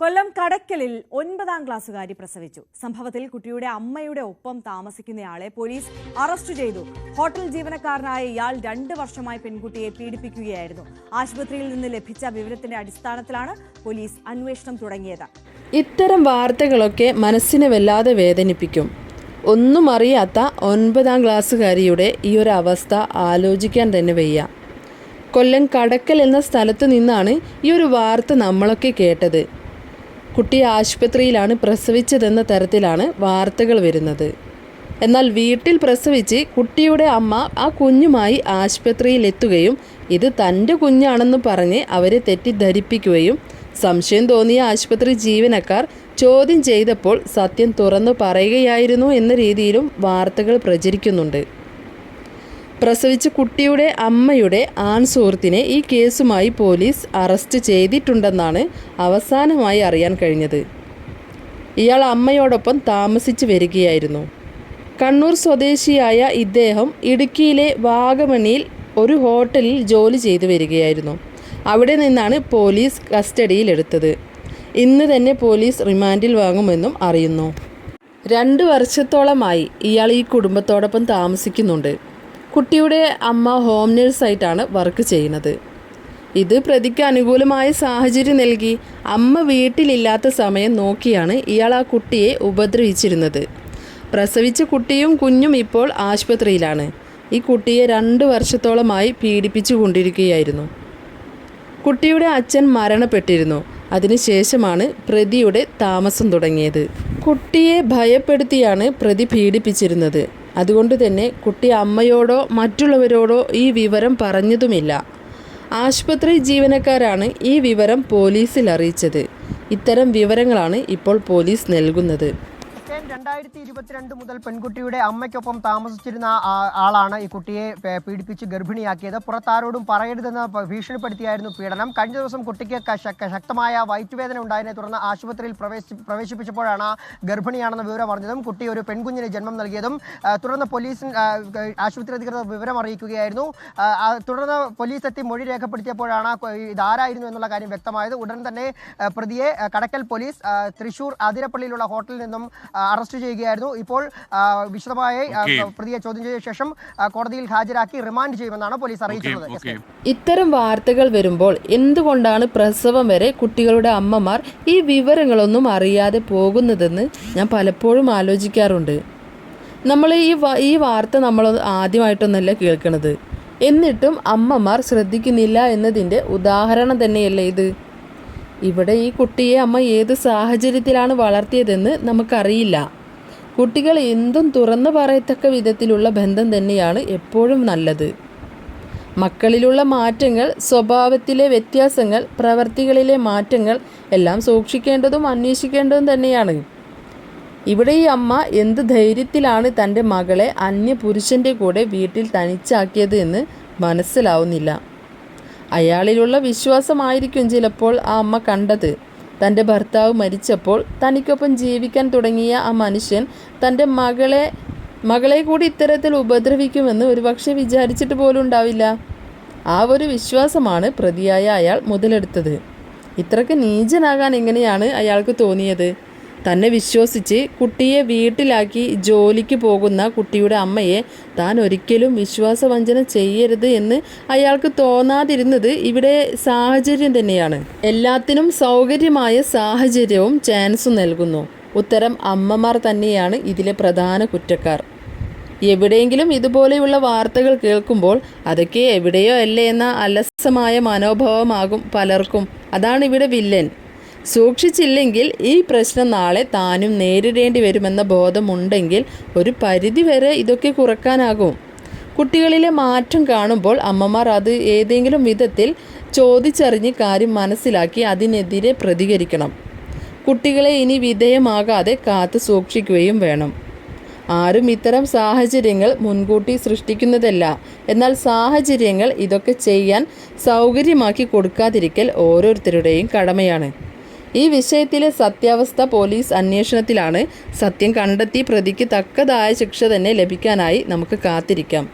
കൊല്ലം കടക്കലിൽ ഒൻപതാം ക്ലാസ്സുകാരി പ്രസവിച്ചു. സംഭവത്തിൽ കുട്ടിയുടെ അമ്മയുടെ ഒപ്പം താമസിക്കുന്നയാളെ പോലീസ് അറസ്റ്റ് ചെയ്തു. ഹോട്ടൽ ജീവനക്കാരനായ ഇയാൾ രണ്ട് വർഷമായി പെൺകുട്ടിയെ പീഡിപ്പിക്കുകയായിരുന്നു. ആശുപത്രിയിൽ നിന്ന് ലഭിച്ച വിവരത്തിന്റെ അടിസ്ഥാനത്തിലാണ് പോലീസ് അന്വേഷണം തുടങ്ങിയത്. ഇത്തരം വാർത്തകളൊക്കെ മനസ്സിനെ വല്ലാതെ വേദനിപ്പിക്കും. ഒന്നും അറിയാത്ത ഒൻപതാം ക്ലാസ്സുകാരിയുടെ ഈ ഒരു അവസ്ഥ ആലോചിക്കാൻ തന്നെ വയ്യ. കൊല്ലം കടക്കൽ എന്ന സ്ഥലത്ത് നിന്നാണ് ഈ ഒരു വാർത്ത നമ്മളൊക്കെ കേട്ടത്. കുട്ടി ആശുപത്രിയിലാണ് പ്രസവിച്ചതെന്ന തരത്തിലാണ് വാർത്തകൾ വരുന്നത്. എന്നാൽ വീട്ടിൽ പ്രസവിച്ച് കുട്ടിയുടെ അമ്മ ആ കുഞ്ഞുമായി ആശുപത്രിയിൽ എത്തുകയും ഇത് തന്റെ കുഞ്ഞാണെന്ന് പറഞ്ഞ് അവരെ തെറ്റിദ്ധരിപ്പിക്കുകയും സംശയം തോന്നിയ ആശുപത്രി ജീവനക്കാർ ചോദ്യം ചെയ്തപ്പോൾ സത്യം തുറന്നു പറയുകയായിരുന്നു എന്ന രീതിയിലും വാർത്തകൾ പ്രചരിക്കുന്നുണ്ട്. പ്രസവിച്ച കുട്ടിയുടെ അമ്മയുടെ ആൺ സുഹൃത്തിനെ ഈ കേസുമായി പോലീസ് അറസ്റ്റ് ചെയ്തിട്ടുണ്ടെന്നാണ് അവസാനമായി അറിയാൻ കഴിഞ്ഞത്. ഇയാൾ അമ്മയോടൊപ്പം താമസിച്ചു വരികയായിരുന്നു. കണ്ണൂർ സ്വദേശിയായ ഇദ്ദേഹം ഇടുക്കിയിലെ വാഗമണിയിൽ ഒരു ഹോട്ടലിൽ ജോലി ചെയ്തു വരികയായിരുന്നു. അവിടെ നിന്നാണ് പോലീസ് കസ്റ്റഡിയിലെടുത്തത്. ഇന്ന് തന്നെ പോലീസ് റിമാൻഡിൽ വാങ്ങുമെന്നും അറിയുന്നു. രണ്ട് വർഷത്തോളമായി ഇയാൾ ഈ കുടുംബത്തോടൊപ്പം താമസിക്കുന്നുണ്ട്. കുട്ടിയുടെ അമ്മ ഹോം നേഴ്സായിട്ടാണ് വർക്ക് ചെയ്യുന്നത്. ഇത് പ്രതിക്ക് അനുകൂലമായ സാഹചര്യം നൽകി അമ്മ വീട്ടിലില്ലാത്ത സമയം നോക്കിയാണ് ഇയാൾ ആ കുട്ടിയെ ഉപദ്രവിച്ചിരുന്നത്. പ്രസവിച്ച കുട്ടിയും കുഞ്ഞും ഇപ്പോൾ ആശുപത്രിയിലാണ്. ഈ കുട്ടിയെ രണ്ട് വർഷത്തോളമായി പീഡിപ്പിച്ചു കൊണ്ടിരിക്കുകയായിരുന്നു കുട്ടിയുടെ അച്ഛൻ മരണപ്പെട്ടിരുന്നു. അതിനുശേഷമാണ് പ്രതിയുടെ താമസം തുടങ്ങിയത്. കുട്ടിയെ ഭയപ്പെടുത്തിയാണ് പ്രതി പീഡിപ്പിച്ചിരുന്നത്. അതുകൊണ്ട് തന്നെ കുട്ടി അമ്മയോടോ മറ്റുള്ളവരോടോ ഈ വിവരം പറഞ്ഞതുമില്ല. ആശുപത്രി ജീവനക്കാരാണ് ഈ വിവരം പോലീസിൽ അറിയിച്ചത്. ഇത്തരം വിവരങ്ങളാണ് ഇപ്പോൾ പോലീസ് നൽകുന്നത്. രണ്ടായിരത്തി ഇരുപത്തിരണ്ട് മുതൽ പെൺകുട്ടിയുടെ അമ്മയ്ക്കൊപ്പം താമസിച്ചിരുന്ന ആളാണ് ഈ കുട്ടിയെ പീഡിപ്പിച്ച് ഗർഭിണിയാക്കിയത്. പുറത്താരോടും പറയരുതെന്ന് ഭീഷണിപ്പെടുത്തിയായിരുന്നു പീഡനം. കഴിഞ്ഞ ദിവസം കുട്ടിക്ക് ശക്തമായ വയറ്റുവേദന ഉണ്ടായതിനെ തുടർന്ന് ആശുപത്രിയിൽ പ്രവേശി പ്രവേശിപ്പിച്ചപ്പോഴാണ് ഗർഭിണിയാണെന്ന വിവരം അറിഞ്ഞതും കുട്ടി ഒരു പെൺകുഞ്ഞിന് ജന്മം നൽകിയതും തുടർന്ന് പോലീസ് ആശുപത്രി അധികൃതർ വിവരം അറിയിക്കുകയായിരുന്നു. തുടർന്ന് പോലീസ് എത്തി മൊഴി രേഖപ്പെടുത്തിയപ്പോഴാണ് ഇതാരായിരുന്നു എന്നുള്ള കാര്യം വ്യക്തമായത്. ഉടൻ തന്നെ പ്രതിയെ കടക്കൽ പോലീസ് തൃശൂർ അതിരപ്പള്ളിയിലുള്ള ഹോട്ടലിൽ നിന്നും അറസ്റ്റ് ചെയ്യുകയായിരുന്നു. ഇപ്പോൾ വിശദമായി പ്രതിയെ ചോദ്യം ചെയ്ത ശേഷം കോടതിയിൽ ഹാജരാക്കി റിമാൻഡ് ചെയ്യുമെന്നാണ് പോലീസ് അറിയിച്ചത്. ഇത്തരം വാർത്തകൾ വരുമ്പോൾ എന്തുകൊണ്ടാണ് പ്രസവം വരെ കുട്ടികളുടെ അമ്മമാർ ഈ വിവരങ്ങളൊന്നും അറിയാതെ പോകുന്നതെന്ന് ഞാൻ പലപ്പോഴും ആലോചിക്കാറുണ്ട്. നമ്മൾ ഈ വ- ഈ വാർത്ത നമ്മൾ ആദ്യമായിട്ടൊന്നല്ല കേൾക്കുന്നത് എന്നിട്ടും അമ്മമാർ ശ്രദ്ധിക്കുന്നില്ല എന്നതിന്റെ ഉദാഹരണം തന്നെയല്ലേ ഇത്? ഇവിടെ ഈ കുട്ടിയെ അമ്മ ഏത് സാഹചര്യത്തിലാണ് വളർത്തിയതെന്ന് നമുക്കറിയില്ല. കുട്ടികൾ എന്തും തുറന്നു പറയത്തക്ക വിധത്തിലുള്ള ബന്ധം തന്നെയാണ് എപ്പോഴും നല്ലത്. മക്കളിലുള്ള മാറ്റങ്ങൾ സ്വഭാവത്തിലെ വ്യത്യാസങ്ങൾ പ്രവർത്തികളിലെ മാറ്റങ്ങൾ എല്ലാം സൂക്ഷിക്കേണ്ടതും അന്വേഷിക്കേണ്ടതും തന്നെയാണ്. ഇവിടെ ഈ അമ്മ എന്ത് ധൈര്യത്തിലാണ് തന്റെ മകളെ അന്യ പുരുഷന്റെ കൂടെ വീട്ടിൽ തനിച്ചാക്കിയത് എന്ന് മനസ്സിലാവുന്നില്ല. അയാളിലുള്ള വിശ്വാസമായിരിക്കും ചിലപ്പോൾ ആ അമ്മ കണ്ടത്. തന്റെ ഭർത്താവ് മരിച്ചപ്പോൾ തനിക്കൊപ്പം ജീവിക്കാൻ തുടങ്ങിയ ആ മനുഷ്യൻ തന്റെ മകളെ മകളെ കൂടി ഇത്തരത്തിൽ ഉപദ്രവിക്കുമെന്ന് ഒരുപക്ഷെ വിചാരിച്ചിട്ട് പോലും ഉണ്ടാവില്ല. ആ ഒരു വിശ്വാസമാണ് പ്രതിയായ അയാൾ മുതലെടുത്തത്. ഇത്രയ്ക്ക് നീചനാകാൻ എങ്ങനെയാണ് അയാൾക്ക് തോന്നിയത്? തന്നെ വിശ്വസിച്ച് കുട്ടിയെ വീട്ടിലാക്കി ജോലിക്ക് പോകുന്ന കുട്ടിയുടെ അമ്മയെ താൻ ഒരിക്കലും വിശ്വാസവഞ്ചന ചെയ്യരുത് എന്ന് അയാൾക്ക് തോന്നാതിരുന്നത് ഇവിടെ സാഹചര്യം തന്നെയാണ്. എല്ലാത്തിനും സൗകര്യമായ സാഹചര്യവും ചാൻസും നൽകുന്നു. ഉത്തരം അമ്മമാർ തന്നെയാണ് ഇതിലെ പ്രധാന കുറ്റക്കാർ. എവിടെയെങ്കിലും ഇതുപോലെയുള്ള വാർത്തകൾ കേൾക്കുമ്പോൾ അതൊക്കെ എവിടെയോ അല്ലേ എന്ന അലസമായ മനോഭാവമാകും പലർക്കും. അതാണ് ഇവിടെ വില്ലൻ. സൂക്ഷിച്ചില്ലെങ്കിൽ ഈ പ്രശ്നം നാളെ താനും നേരിടേണ്ടി വരുമെന്ന ബോധമുണ്ടെങ്കിൽ ഒരു പരിധിവരെ ഇതൊക്കെ കുറക്കാനാകും. കുട്ടികളിലെ മാറ്റം കാണുമ്പോൾ അമ്മമാർ അത് ഏതെങ്കിലും വിധത്തിൽ ചോദിച്ചറിഞ്ഞ് കാര്യം മനസ്സിലാക്കി അതിനെതിരെ പ്രതികരിക്കണം. കുട്ടികളെ ഇനി വിധേയമാകാതെ കാത്തു സൂക്ഷിക്കുകയും വേണം. ആരും ഇത്തരം സാഹചര്യങ്ങൾ മുൻകൂട്ടി സൃഷ്ടിക്കുന്നതല്ല. എന്നാൽ സാഹചര്യങ്ങൾ ഇതൊക്കെ ചെയ്യാൻ സൗകര്യമാക്കി കൊടുക്കാതിരിക്കൽ ഓരോരുത്തരുടെയും കടമയാണ്. ഈ വിഷയത്തിലെ സത്യാവസ്ഥ പോലീസ് അന്വേഷണത്തിലാണ് സത്യം കണ്ടെത്തി പ്രതിക്ക് തക്കതായ ശിക്ഷ തന്നെ ലഭിക്കാനായി നമുക്ക് കാത്തിരിക്കാം